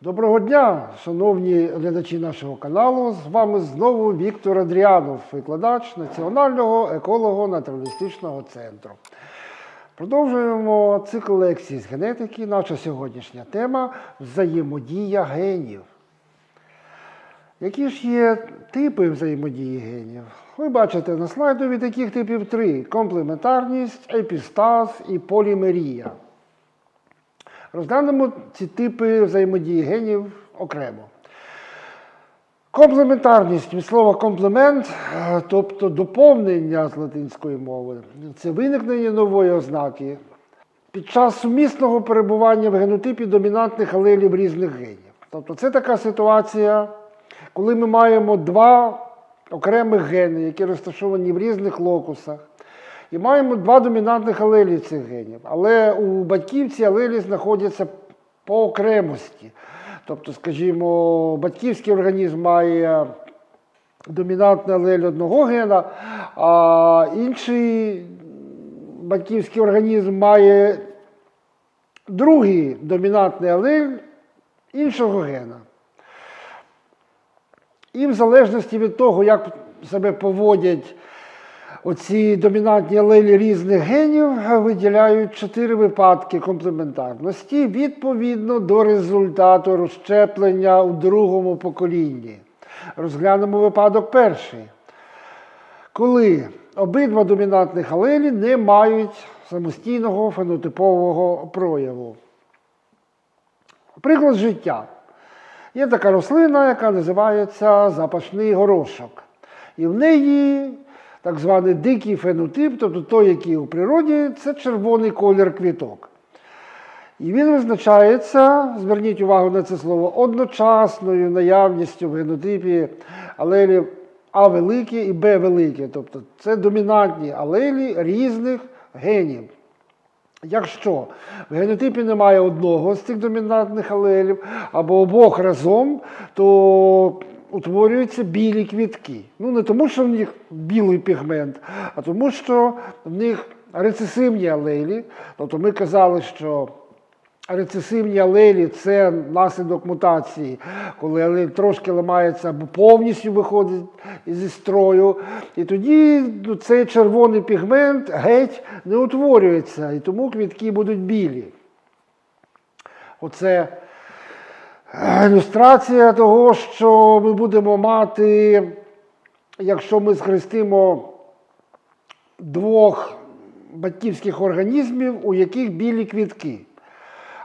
Доброго дня, шановні глядачі нашого каналу. З вами знову Віктор Адріанов, викладач Національного еколого-натуралістичного центру. Продовжуємо цикл лекцій з генетики. Наша сьогоднішня тема взаємодія генів. Які ж є типи взаємодії генів? Ви бачите на слайдові таких типів три: комплементарність, епістаз і полімерія. Розглянемо ці типи взаємодії генів окремо. Комплементарність слова комплемент, е, тобто доповнення з латинської мови, це виникнення нової ознаки під час сумісного перебування в генотипі домінантних алелів різних генів. Тобто це така ситуація, коли ми маємо два окремих гени, які розташовані в різних локусах. І маємо два домінантних алелі цих генів. Але у батьків ці алелі знаходяться по окремості. Тобто, скажімо, батьківський організм має домінантний алель одного гена, а інший батьківський організм має другий домінантний алель іншого гена. І в залежності від того, як себе поводять оці домінантні алелі різних генів, виділяють чотири випадки комплементарності відповідно до результату розщеплення у другому поколінні. Розглянемо випадок перший. Коли обидва домінантних алелі не мають самостійного фенотипового прояву. Приклад життя. Є така рослина, яка називається запашний горошок. І в неї так званий дикий фенотип, тобто той, який у природі, це червоний колір квіток. І він визначається, зверніть увагу на це слово, одночасною наявністю в генотипі алелів А велике і Б велике. Тобто це домінантні алелі різних генів. Якщо в генотипі немає одного з цих домінантних алелів або обох разом, то утворюються білі квітки. Ну не тому, що в них білий пігмент, а тому, що в них рецесивні алелі. Тобто ми казали, що рецесивні алелі це наслідок мутації, коли алель трошки ламається або повністю виходить зі строю. І тоді ну, цей червоний пігмент геть не утворюється, і тому квітки будуть білі. Оце ілюстрація того, що ми будемо мати, якщо ми схрестимо двох батьківських організмів, у яких білі квітки.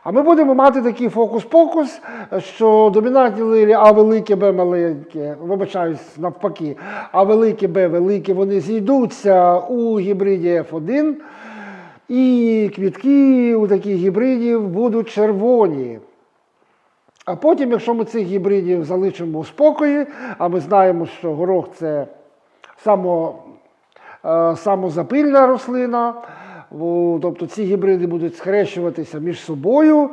А ми будемо мати такий фокус-покус, що домінантні лилі А велике, Б маленьке, вибачаюсь навпаки, А велике, Б велике, вони зійдуться у гібриді F1, і квітки у таких гібридів будуть червоні. А потім, якщо ми цих гібридів залишимо у спокої, а ми знаємо, що горох це само, е, самозапильна рослина, тобто ці гібриди будуть схрещуватися між собою.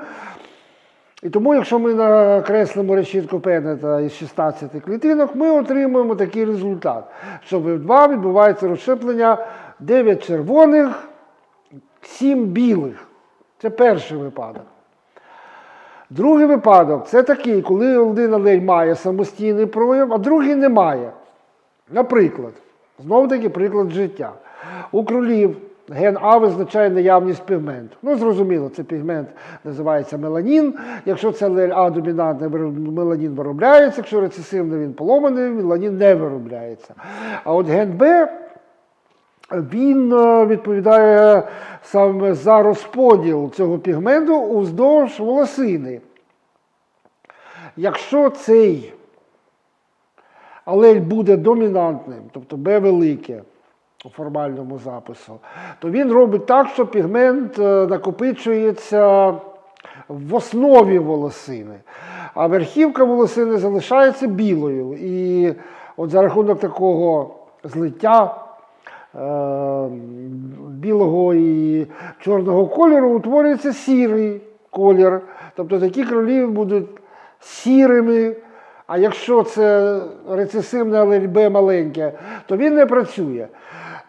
І тому, якщо ми накреслимо решітку Пеннета із 16 клітинок, ми отримуємо такий результат, що в 2 відбувається розщеплення 9 червоних, 7 білих. Це перший випадок. Другий випадок це такий, коли один алель має самостійний прояв, а другий не має. Наприклад, знову таки приклад життя. У кролів ген А визначає наявність пігменту. Ну, зрозуміло, це пігмент називається меланін. Якщо це алель А домінантний, меланін виробляється, якщо рецесивний він поломаний, меланін не виробляється. А от ген Б. Він е, відповідає саме за розподіл цього пігменту уздовж волосини. Якщо цей алель буде домінантним, тобто Б велике у формальному запису, то він робить так, що пігмент е, накопичується в основі волосини, а верхівка волосини залишається білою. І от за рахунок такого злиття е, білого і чорного кольору утворюється сірий колір. Тобто такі кролі будуть сірими. А якщо це рецесивне алель маленьке, то він не працює.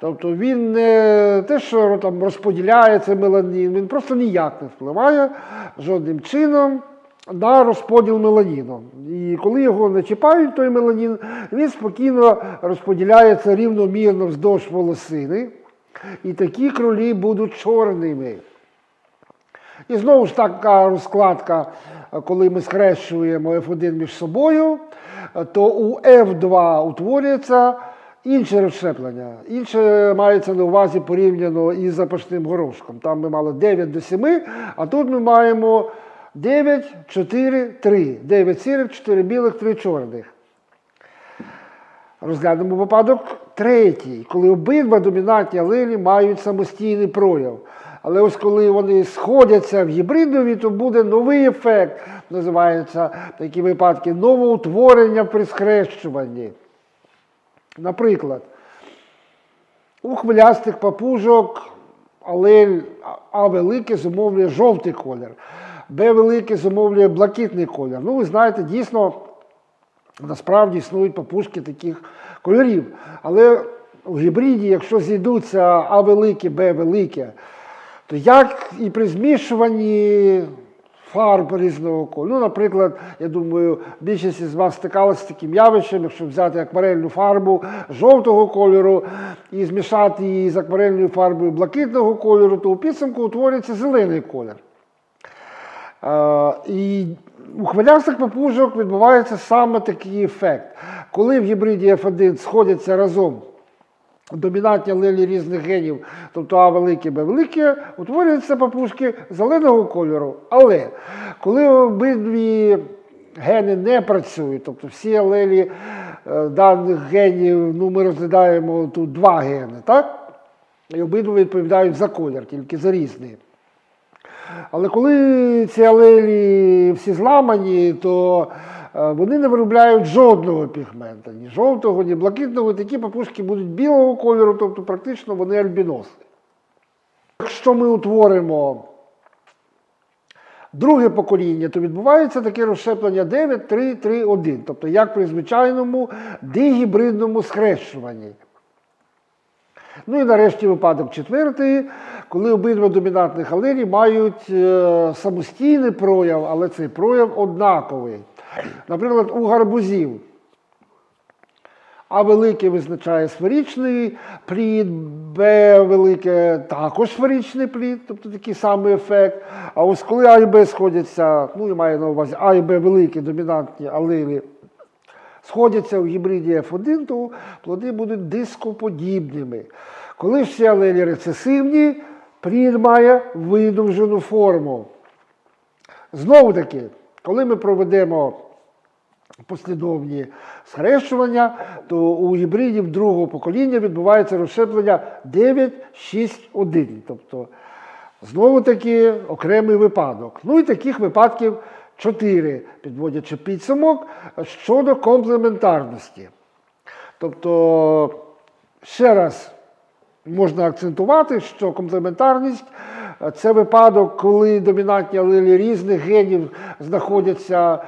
Тобто він не те, що там розподіляється меланін, він просто ніяк не впливає жодним чином на розподіл меланіну. І коли його не чіпають, той меланін, він спокійно розподіляється рівномірно вздовж волосини. І такі кролі будуть чорними. І знову ж така розкладка, коли ми схрещуємо F1 між собою, то у F2 утворюється інше розщеплення. Інше мається на увазі порівняно із запашним горошком. Там ми мали 9 до 7, а тут ми маємо 9, 4, 3. 9 сірих, 4 білих, 3 чорних. Розглянемо випадок третій, коли обидва домінантні алелі мають самостійний прояв. Але ось коли вони сходяться в гібридові, то буде новий ефект. Називається такі випадки новоутворення при схрещуванні. Наприклад, у хвилястих папужок алель А велике зумовлює жовтий колір, Б велике зумовлює блакитний колір. Ну, ви знаєте, дійсно. Насправді існують папушки таких кольорів. Але у гібриді, якщо зійдуться А велике, Б велике, як і при змішуванні фарб різного кольору. Ну, наприклад, я думаю, більшість з вас стикалася з таким явищем, якщо взяти акварельну фарбу жовтого кольору і змішати її з акварельною фарбою блакитного кольору, то у підсумку утворюється зелений колір. Е, І у хвилястих папужок відбувається саме такий ефект. Коли в гібриді F1 сходяться разом домінантні алелі різних генів, тобто А велике, Б велике, утворюються папушки зеленого кольору. Але коли обидві гени не працюють, тобто всі алелі даних генів, ну ми розглядаємо тут два гени, так? І обидва відповідають за колір, тільки за різний. Але коли ці алелі всі зламані, то вони не виробляють жодного пігмента, ні жовтого, ні блакитного. Такі папушки будуть білого кольору, тобто практично вони альбіноси. Якщо ми утворимо друге покоління, то відбувається таке розщеплення 9, 3, 3, 1. Тобто як при звичайному дигібридному схрещуванні. Ну і нарешті випадок четвертий, коли обидва домінантних алелі мають е, самостійний прояв, але цей прояв однаковий. Наприклад, у гарбузів А велике визначає сферичний плід, Б велике також сферичний плід, тобто такий самий ефект. А ось коли А і Б сходяться, ну і маю на увазі А і Б великі домінантні алелі сходяться у гібриді F1, то плоди будуть дископодібними. Коли всі алелі рецесивні, плід має видовжену форму. Знову таки, коли ми проведемо послідовні схрещування, то у гібридів другого покоління відбувається розщеплення 9, 6, 1. Тобто, знову таки окремий випадок. Ну і таких випадків 4, підводячи підсумок щодо комплементарності. Тобто, ще раз можна акцентувати, що комплементарність це випадок, коли домінантні алелі різних генів знаходяться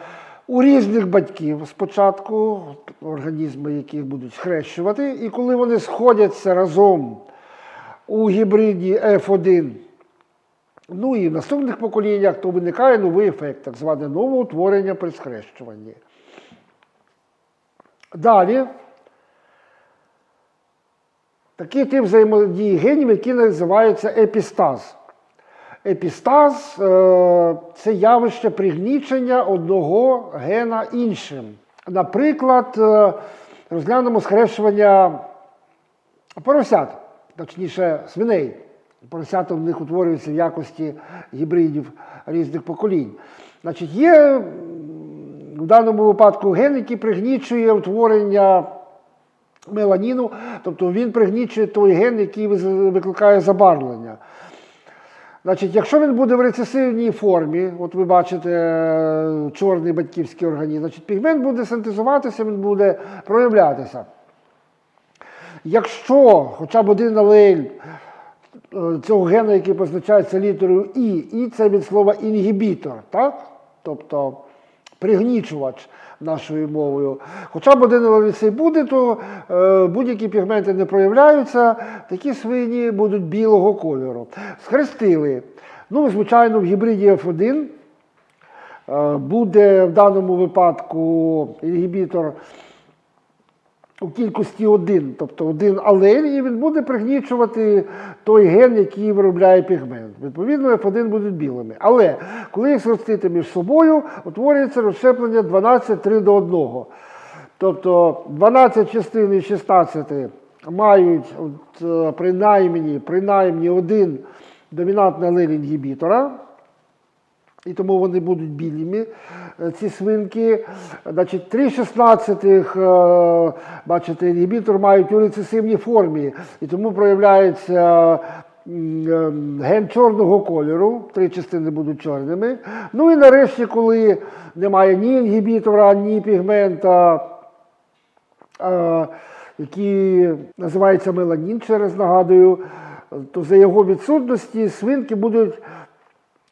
у різних батьків спочатку, організми, які будуть схрещувати, і коли вони сходяться разом у гібриді F1. Ну і в наступних поколіннях то виникає новий ефект, так зване новоутворення при схрещуванні. Далі. Такий тип взаємодії генів, який називається епістаз. Епістаз е, це явище пригнічення одного гена іншим. Наприклад, е, розглянемо схрещування поросят, точніше свиней. Поросята в них утворюються в якості гібридів різних поколінь. Значить, є в даному випадку ген, який пригнічує утворення меланіну, тобто він пригнічує той ген, який викликає забарвлення. Значить, якщо він буде в рецесивній формі, от ви бачите е, чорний батьківський організм, значить пігмент буде синтезуватися, він буде проявлятися. Якщо хоча б один алель е, цього гена, який позначається літерою І, І це від слова інгібітор, так? тобто пригнічувач нашою мовою. Хоча б один алель буде, то е, будь-які пігменти не проявляються, такі свині будуть білого кольору. Схрестили. Ну, звичайно, в гібриді F1 е, буде в даному випадку інгібітор у кількості один, тобто один алель, і він буде пригнічувати той ген, який виробляє пігмент. Відповідно, F1 будуть білими. Але коли їх зростити між собою, утворюється розщеплення 12 3 до 1. Тобто 12 частин із 16 мають от, е, принаймні, принаймні один домінантний алель інгібітора. І тому вони будуть білими, е, ці свинки. Значить, 3 шістнадцятих, е, бачите, інгібітор мають у рецесивній формі, і тому проявляється е, ген чорного кольору, три частини будуть чорними. Ну і нарешті, коли немає ні інгібітора, ні пігмента, е, який називається меланін, ще раз нагадую, то за його відсутності свинки будуть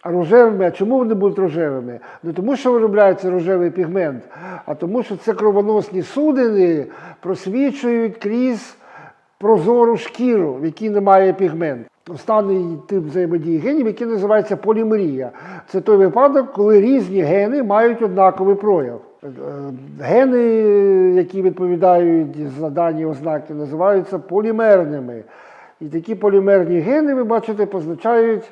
рожевими. А чому вони будуть рожевими? Не тому, що виробляється рожевий пігмент, а тому, що це кровоносні судини просвічують крізь прозору шкіру, в якій немає пігмент. Останній тип взаємодії генів, який називається полімерія. Це той випадок, коли різні гени мають однаковий прояв. Е, Гени, які відповідають за дані ознаки, називаються полімерними. І такі полімерні гени, ви бачите, позначають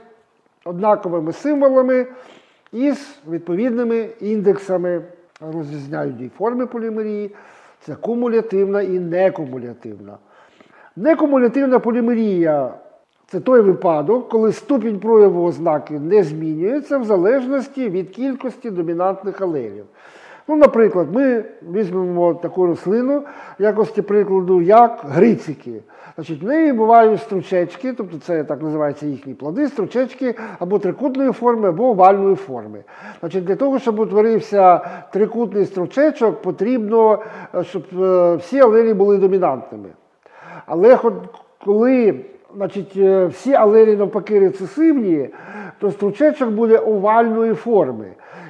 однаковими символами із відповідними індексами. Розрізняють дві форми полімерії. Це кумулятивна і некумулятивна. Некумулятивна полімерія це той випадок, коли ступінь прояву ознаки не змінюється в залежності від кількості домінантних алелів. Ну, наприклад, ми візьмемо таку рослину в якості прикладу, як грицики. Значить, в неї бувають стручечки, тобто це так називаються їхні плоди, стручечки або трикутної форми, або овальної форми. Значить, для того, щоб утворився трикутний стручечок, потрібно, е, щоб е, всі алелі були домінантними. Але коли значить, е, всі алелі навпаки рецесивні, то стручечок буде овальної форми.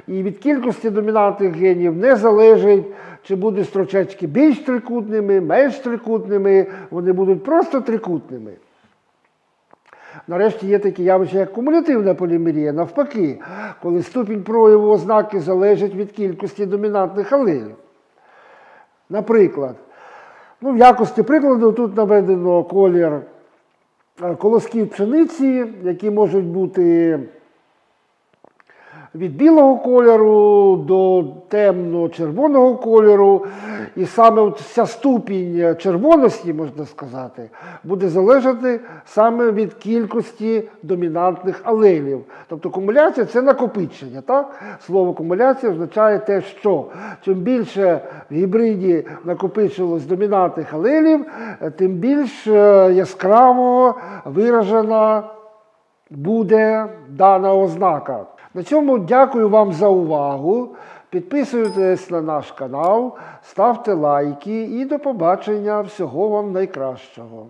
І від кількості домінантних генів не залежить, чи будуть стручечки більш трикутними, менш трикутними, вони будуть просто трикутними. Нарешті є такі явища, як кумулятивна полімерія, навпаки, коли ступінь прояву ознаки залежить від кількості домінантних алелів. Наприклад, ну, в якості прикладу тут наведено колір колосків пшениці, які можуть бути від білого кольору до темно-червоного кольору. І саме ця ступінь червоності, можна сказати, буде залежати саме від кількості домінантних алелів. Тобто кумуляція це накопичення. Так? Слово кумуляція означає те, що чим більше в гібриді накопичилось домінантних алелів, тим більш е, яскраво виражена буде дана ознака. На цьому дякую вам за увагу. Підписуйтесь на наш канал, ставте лайки і до побачення. Всього вам найкращого.